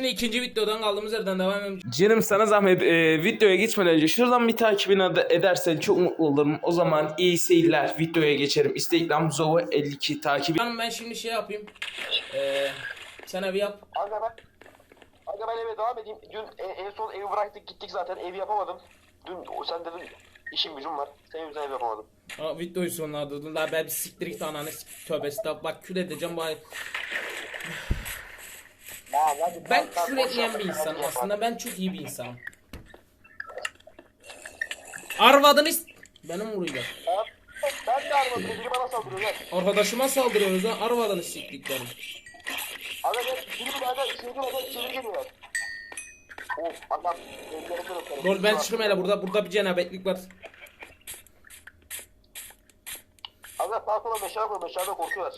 Şimdi ikinci videodan kaldığımız yerden devam edelim. Canım sana zahmet e, videoya geçmeden önce şuradan bir takibini edersen çok mutlu olurum. O zaman iyi seyirler videoya geçerim. Instagram Zovo52 takip Canım ben şimdi şey yapayım. Ee, sen evi yap. Aga ben Aga ben eve devam edeyim. Dün en, en son evi bıraktık gittik zaten evi yapamadım. Dün o- sen dedin işim gücüm var. Senin yüzünden ev yapamadım. Aa, videoyu sonlandırdın. Daha ben bir siktir git ananı sik- tövbe estağfurullah. Bak küfür edeceğim bari. Ben küfür etmeyen bir insanım aslında. Ben çok iyi bir insanım. Arvadını is- Benim vuruyorlar. Ben de aramadım. Biri bana saldırıyor gel. Arkadaşıma saldırıyoruz lan. Arvadını siktiklerim. Aga gel. Biri bir aga içeri. Aga içeri. Of adam. Rol ben çıkayım hele burada burada bir cenabetlik var. Aga sağ sola meşale koy. Meşale korkuyorlar.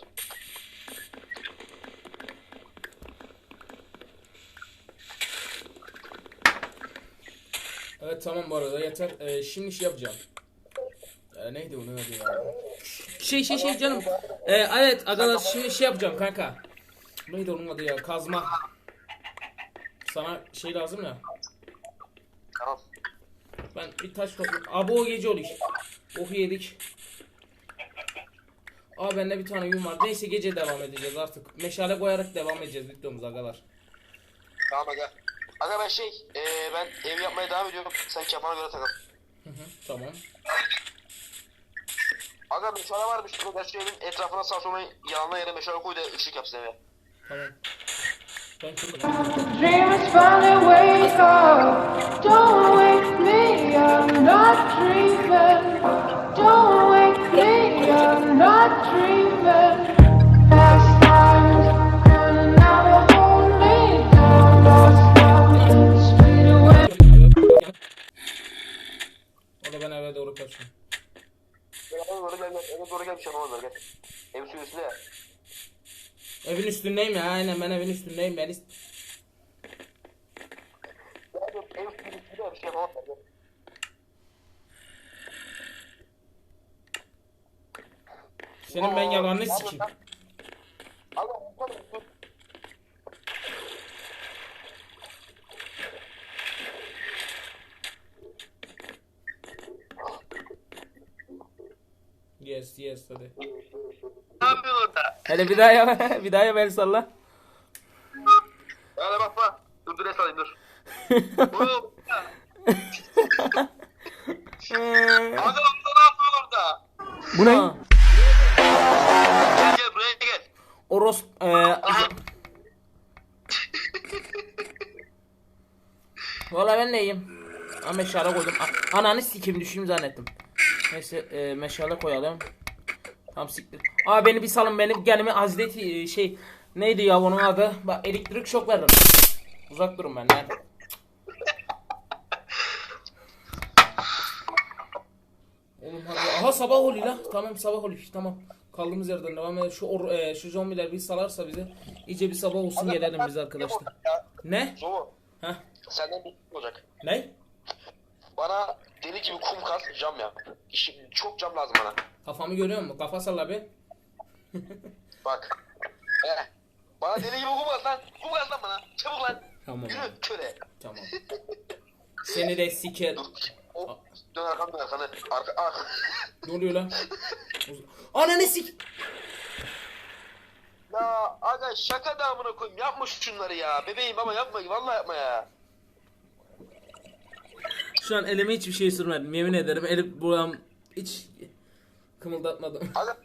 Evet tamam bu arada yeter. Ee, şimdi şey yapacağım. Ee, neydi onun adı ya? Şey şey şey canım. Ee, evet arkadaş şimdi şey yapacağım kanka. Neydi onun adı ya? Kazma. Sana şey lazım ya. Tamam. Ben bir taş toplayayım. Abi o gece oluyor. Oku yedik. Aa bende bir tane yün var. Neyse gece devam edeceğiz artık. Meşale koyarak devam edeceğiz videomuz agalar. Tamam aga. Aga ben şey. eee ben ev yapmaya devam ediyorum. Sen kafana göre takıl. Hı hı, tamam. Aga meşale varmış. Ben şu evin etrafına sağ sola yanına yere meşale koy da ışık yapsın eve. Tamam. Ben kırdım. Dreamers finally wake up. Don't wake me, I'm not dreaming. Don't wake me, I'm not dreaming. Eve doğru gel bir şey yapamazlar gel. Ev suyun üstünde. Evin üstündeyim ya aynen ben evin üstündeyim üstünde şey yapamazlar gel. Senin ben yalanını sikeyim. Aga bu Yes yes hadi. Ne yapıyorsun orada? Hele bir daha yap bir daha yap el salla. Hadi bak bak. Dur dur el sallayayım dur. Oğlum. Aga orada ne yapıyorsun orada? Bu ne? Gel gel buraya gel. Oros eee Valla ben neyim? Ha meşale koydum. A- Ananı sikeyim düşeyim zannettim. Neyse e, meşale koyalım. Tam siktir. Aa beni bir salın benim kendimi Hazreti e, şey neydi ya onun adı? Bak elektrik şok verdim. Uzak durun benden. Oğlum hadi. Aha sabah oluyor la. Tamam sabah oluyor. Tamam. Kaldığımız yerden devam edelim. Şu or, e, şu zombiler bir salarsa bize iyice bir sabah olsun gelelim biz arkadaşlar. Ne? Zomo. Heh. Senden bir şey olacak. Ne? Bana deli gibi kum kaz cam yap. İşim, çok cam lazım bana. Kafamı görüyor musun? Kafa salla bir. Bak. He. Bana deli gibi kum kaz lan. Kum kaz lan bana. Çabuk lan. Tamam. Yürü köle. Tamam. Seni de siker. Dur. O, dön arkanı dön arkanı. Arka, arka. Ne oluyor lan? Ananı sik. ya aga şaka da amına koyayım. Yapma şunları ya. Bebeğim ama yapma. Vallahi yapma ya. Şu an elime hiçbir şey sürmedim. Yemin ederim elim buram hiç kımıldatmadım. Lan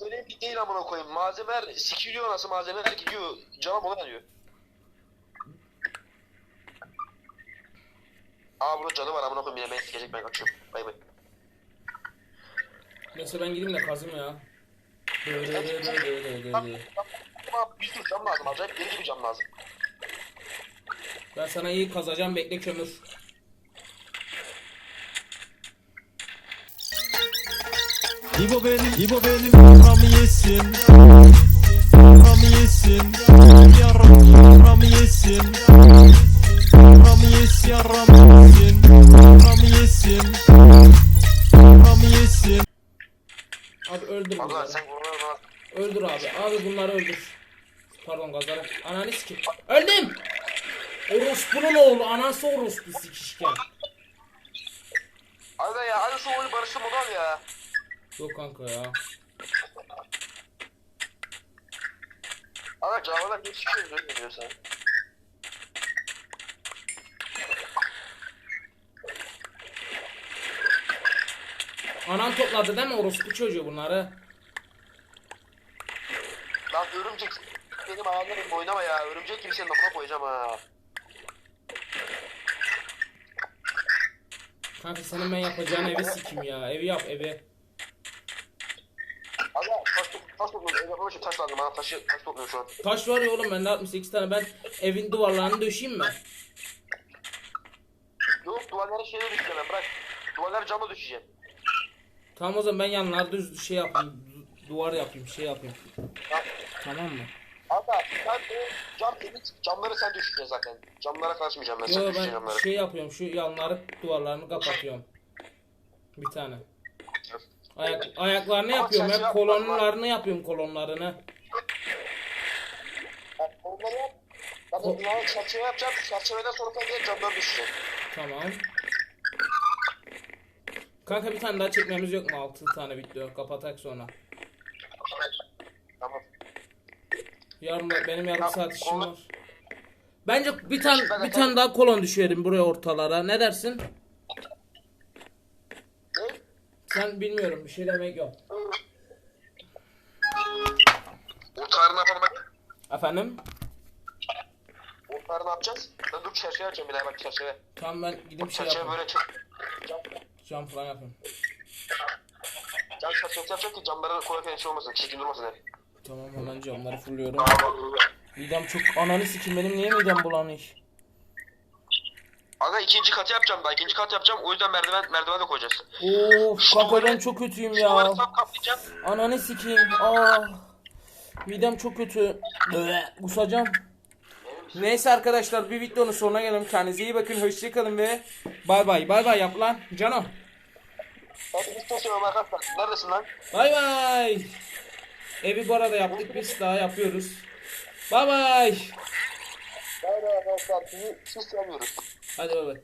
önemli değil amına koyayım. Malzemeler sikiliyor nasıl malzemeler gidiyor. Canım ona yanıyor. Aa burada canı var amına koyayım yine beni sikecek ben kaçıyorum. Bay bay. Neyse ben gideyim de kazım ya. Ama bir sürü cam lazım. Acayip deli gibi cam lazım. Ben sana iyi kazacağım bekle kömür. İbo benim, İbo benim yaramı yesin Yaramı yesin Yaram, yaramı yesin Yaramı yesin, yaramı yesin Yaramı yesin Yaramı yesin Abi öldür bunları. sen vurma Öldür abi. Abi bunları öldür. Pardon gazları. Ananı sikeyim. Öldüm. Orospu'nun oğlu anası orospu sikişken. Aga ya hadi şu oyunu barıştı modal ya. Yok kanka ya. Aga canavarlar bir sikiyoruz öyle diyorsan. Anan topladı değil mi orospu çocuğu bunları? Lan örümcek benim ayağımda oynama ya. Örümcek gibi senin amına koyacağım ha. Kanka senin ben yapacağın evi sikim ya. Evi yap evi. Taş, topluyorum. Ev yapmak için taş lazım. Bana taşı, taş topluyorum şu an. Taş var ya oğlum bende 68 tane. Ben evin duvarlarını döşeyim mi? Yok duvarlara şeyle düşeceğim ben bırak. Duvarlara camla düşeceğim. Tamam o zaman ben yanlarda düz şey yapayım. du- Duvar yapayım şey yapayım. Tamam mı? Aga sen cam temiz. Camları sen düşeceksin zaten. Camlara karışmayacağım ben. Sen Yo düşeceksin ben camlara. şey yapıyorum şu yanları duvarlarını kapatıyorum. Bir tane. Ayak, ayaklarını Ama yapıyorum yapma, kolonlarını yapıyorum kolonlarını. Bak, Onları yap. Ben de bunları çerçeve yapacağım. Çerçeveden sonra sen gel camları düşeceksin. Tamam. Kanka bir tane daha çekmemiz yok mu? 6 tane video kapatak sonra. Tamam. Yarın benim yarım Tamam, saat işim var. Bence bir tane bir tane daha kolon düşerim buraya ortalara. Ne dersin? Sen bilmiyorum bir şey demek yok. Ortaları ne yapalım bak. Efendim? Ortaları ne yapacağız? Ben dur çerçeve yapacağım bir daha bak çerçeve. Tamam ben gidip şey Çerçeve yapayım. böyle çık. Cam, Cam falan yapayım. cam çerçevesi yapacağım ki camlara koyarken şey olmasın. Çirkin durmasın hep. Tamam hemen camları fulluyorum. Midem çok ananı sikim benim niye midem bulanıyor? Aga ikinci katı yapacağım daha. ikinci kat yapacağım. O yüzden merdiven merdiven de koyacağız. Of kanka ben çok kötüyüm Duvarı ya. tam kaplayacağım. Ananı sikeyim. Ah. Midem çok kötü. Böyle kusacağım. Neyse arkadaşlar bir videonun sonuna gelelim. Kendinize iyi bakın. Hoşçakalın ve bay bay. Bay bay yap lan. Canım. Hadi biz taşıyorum arkadaşlar. Neredesin lan? Bay bay. Evi bu arada yaptık biz daha yapıyoruz. Bay bay. Hayır arkadaşlar. Sizi, siz. Hadi bay bay.